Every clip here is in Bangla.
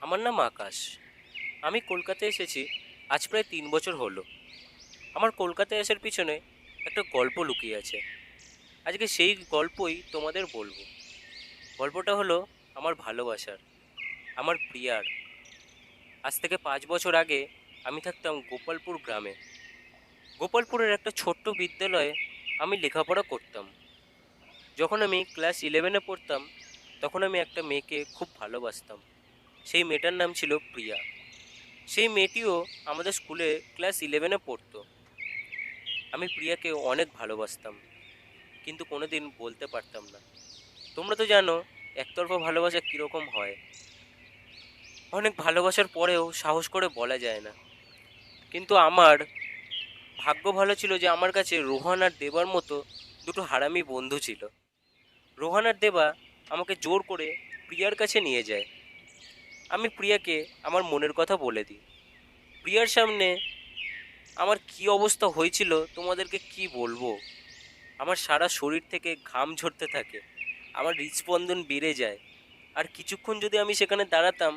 আমার নাম আকাশ। আমি কলকাতায় এসেছি, আজ প্রায় তিন বছর হলো। আমার কলকাতায় আসার পিছনে একটা গল্প লুকিয়ে আছে। আজকে সেই গল্পই তোমাদের বলব। গল্পটা হলো আমার ভালোবাসার, আমার প্রিয়ার। আজ থেকে পাঁচ বছর আগে আমি থাকতাম গোপালপুর গ্রামে। গোপালপুরের একটা ছোট্ট বিদ্যালয়ে আমি লেখাপড়া করতাম। যখন আমি ক্লাস ইলেভেনে পড়তাম, তখন আমি একটা মেয়েকে খুব ভালোবাসতাম। সেই মেয়েটার নাম ছিল প্রিয়া। সেই মেয়েটিও আমাদের স্কুলে ক্লাস ইলেভেনে পড়তো। আমি প্রিয়াকে অনেক ভালোবাসতাম, কিন্তু কোনোদিন বলতে পারতাম না। তোমরা তো জানো, একতরফা ভালোবাসা কীরকম হয়। অনেক ভালোবাসার পরেও সাহস করে বলা যায় না। কিন্তু আমার ভাগ্য ভালো ছিল যে আমার কাছে রোহান আর দেবার মতো দুটো হারামি বন্ধু ছিল। রোহান আর দেবা আমাকে জোর করে প্রিয়ার কাছে নিয়ে যায়। আমি প্রিয়াকে আমার মনের কথা বলে দিই। প্রিয়ার সামনে আমার কি অবস্থা হয়েছিল তোমাদেরকে কি বলব? আমার সারা শরীর থেকে ঘাম ঝরতে থাকে, আমার হৃদস্পন্দন বেড়ে যায়। আর কিছুক্ষণ যদি আমি সেখানে দাঁড়াতাম,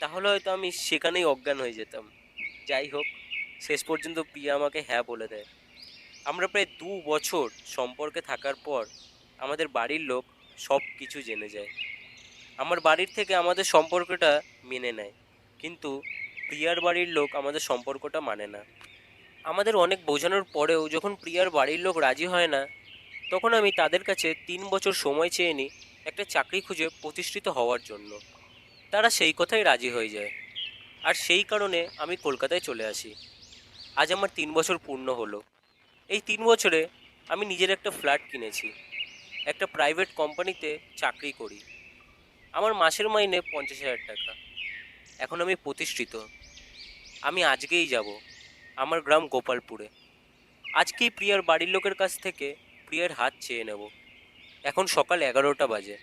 তাহলে হয়তো আমি সেখানেই অজ্ঞান হয়ে যেতাম। যাই হোক, শেষ পর্যন্ত প্রিয়া আমাকে হ্যাঁ বলে দেয়। আমরা প্রায় দু বছর সম্পর্কে থাকার পর আমাদের বাড়ির লোক সব কিছু জেনে যায়। আমার বাড়ির থেকে আমাদের সম্পর্কটা মেনে নেয়। কিন্তু প্রিয়ার বাড়ির লোক আমাদের সম্পর্কটা মানে না। আমাদের অনেক বোঝানোর পরেও যখন প্রিয়ার বাড়ির লোক রাজি হয় না, তখন আমি তাদের কাছে তিন বছর সময় চেয়ে নিই একটা চাকরি খুঁজে প্রতিষ্ঠিত হওয়ার জন্য। তারা সেই কথাই রাজি হয়ে যায়। আর সেই কারণে আমি কলকাতায় চলে আসি। আজ আমার তিন বছর পূর্ণ হলো। এই তিন বছরে আমি নিজের একটা ফ্ল্যাট কিনেছি। একটা প্রাইভেট কোম্পানিতে চাকরি করি। আমার মাসের মাইনে পঞ্চাশ হাজার টাকা। এখন আমি প্রতিষ্ঠিত। আমি আজকেই যাব আমার গ্রাম গোপালপুরে। আজকেই প্রিয়ার বাড়ির লোকের কাছ থেকে প্রিয়ার হাত চেয়ে নেব। এখন সকাল এগারোটা বাজে।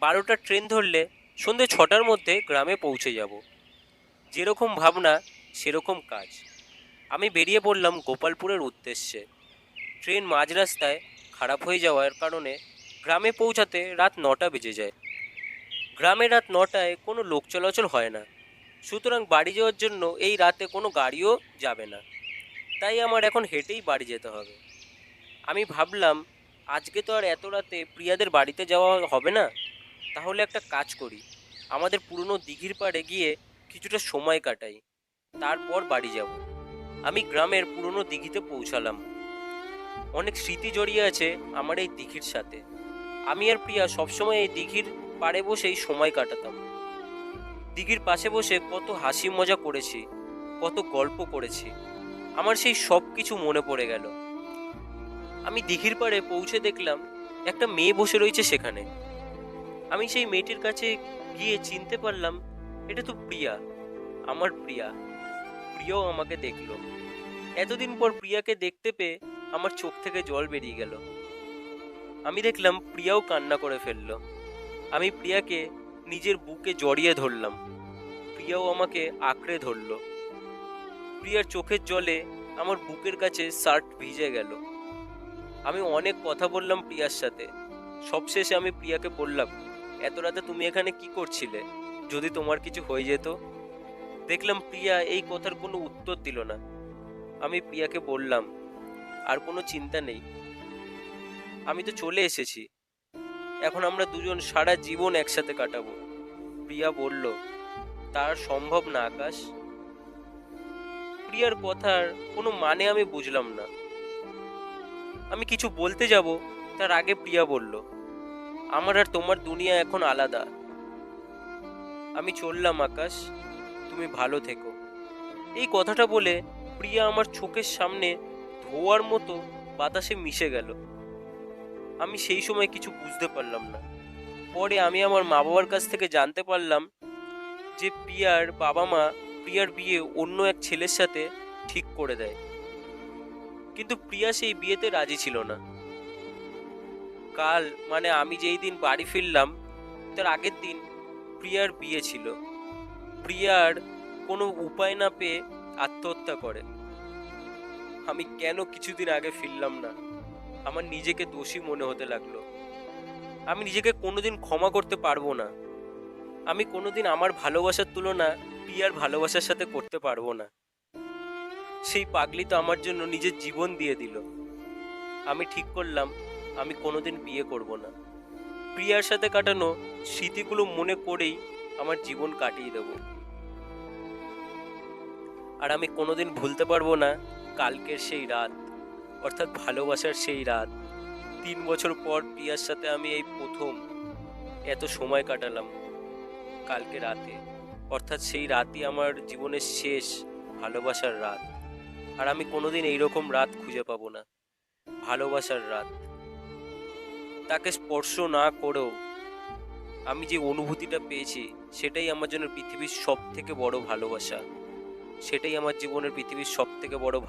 বারোটার ট্রেন ধরলে সন্ধে ছটার মধ্যে গ্রামে পৌঁছে যাব। যেরকম ভাবনা, সেরকম কাজ। আমি বেরিয়ে পড়লাম গোপালপুরের উদ্দেশ্যে। ট্রেন মাঝ রাস্তায় খারাপ হয়ে যাওয়ার কারণে গ্রামে পৌঁছাতে রাত নটা বেজে যায়। গ্রামে রাত নটায় কোনো লোক চলাচল হয় না। সুতরাং বাড়ি যাওয়ার জন্য এই রাতে কোনো গাড়িও যাবে না। তাই আমার এখন হেঁটেই বাড়ি যেতে হবে। আমি ভাবলাম, আজকে তো আর এত রাতে প্রিয়াদের বাড়িতে যাওয়া হবে না? তাহলে একটা কাজ করি। আমাদের পুরনো দিঘির পাড়ে গিয়ে কিছুটা সময় কাটাই। তারপর বাড়ি যাব। আমি গ্রামের পুরনো দিঘিতে পৌঁছালাম। অনেক স্মৃতি জড়িয়ে আছে আমার এই দিঘির সাথে। আমি আর প্রিয়া সবসময় এই দিঘির পাড়ে বসেই সময় কাটাতাম। দিঘির পাশে বসে কত হাসি মজা করেছি, কত গল্প করেছি। আমার সেই সব কিছু মনে পড়ে গেল। আমি দিঘির পাড়ে পৌঁছে দেখলাম একটা মেয়ে বসে রয়েছে সেখানে। আমি সেই মেয়েটির কাছে গিয়ে চিনতে পারলাম, এটা তো প্রিয়া, আমার প্রিয়া। প্রিয়াও আমাকে দেখল। এতদিন পর প্রিয়াকে দেখতে পেয়ে আমার চোখ থেকে জল বেরিয়ে গেল। আমি দেখলাম প্রিয়াও কান্না করে ফেলল। আমি প্রিয়াকে নিজের বুকে জড়িয়ে ধরলাম। প্রিয়াও আমাকে আঁকড়ে ধরলো। প্রিয়ার চোখের জলে আমার বুকের কাছে শার্ট ভিজে গেল। আমি অনেক কথা বললাম প্রিয়ার সাথে। সবশেষে আমি প্রিয়াকে বললাম, এত রাতে তুমি এখানে কি করছিলে? যদি তোমার কিছু হয়ে যেত? দেখলাম প্রিয়া এই কথার কোনো উত্তর দিল না। আমি প্রিয়াকে বললাম, আর কোনো চিন্তা নেই। আমি তো চলে এসেছি। এখন আমরা দুজন সারা জীবন একসাথে কাটাবো। প্রিয়া বলল, তার সম্ভব না, আকাশ। প্রিয়ার কথার কোনো মানে আমি বুঝলাম না। আমি কিছু বলতে যাব, তার আগে প্রিয়া বলল, আমার আর তোমার দুনিয়া এখন আলাদা। আমি চললাম, আকাশ। তুমি ভালো থেকো। এই কথাটা বলে প্রিয়া আমার চোখের সামনে ধোয়ার মতো বাতাসে মিশে গেল। আমি সেই সময় কিছু বুঝতে পারলাম না। পরে আমি আমার মা বাবার কাছ থেকে জানতে পারলাম যে প্রিয়ার বাবা মা প্রিয়ার বিয়ে অন্য এক ছেলের সাথে ঠিক করে দেয়। কিন্তু প্রিয়া সেই বিয়েতে রাজি ছিল না। কাল মানে আমি যেই দিন বাড়ি ফিরলাম, তার আগের দিন প্রিয়ার বিয়ে ছিল। প্রিয়ার কোনো উপায় না পেয়ে আত্মহত্যা করে। আমি কেন কিছুদিন আগে ফিরলাম না? আমার নিজেকে দোষী মনে হতে লাগল। আমি নিজেকে কোনোদিন ক্ষমা করতে পারব না। আমি কোনোদিন আমার ভালোবাসার তুলনা প্রিয়ার ভালোবাসার সাথে করতে পারব না। সেই পাগলি তো আমার জন্য নিজের জীবন দিয়ে দিল। আমি ঠিক করলাম, আমি কোনোদিন বিয়ে করব না। প্রিয়ার সাথে কাটানো স্মৃতিগুলো মনে করেই আমার জীবন কাটিয়ে দেব। আর আমি কোনোদিন ভুলতে পারব না, কালকের সেই রাত। অর্থাৎ ভালোবাসার সেই রাত। তিন বছর পর প্রিয়ার সাথে আমি এই প্রথম এত সময় কাটালাম কালকে রাতে। অর্থাৎ সেই রাতই আমার জীবনের শেষ ভালোবাসার রাত। আর আমি কোনোদিন এইরকম রাত খুঁজে পাবো না। ভালোবাসার রাত। তাকে স্পর্শ না করেও আমি যে অনুভূতিটা পেয়েছি, সেটাই আমার জন্য পৃথিবীর সব থেকে বড় ভালোবাসা। সেটাই আমার জীবনের পৃথিবীর সব থেকে বড়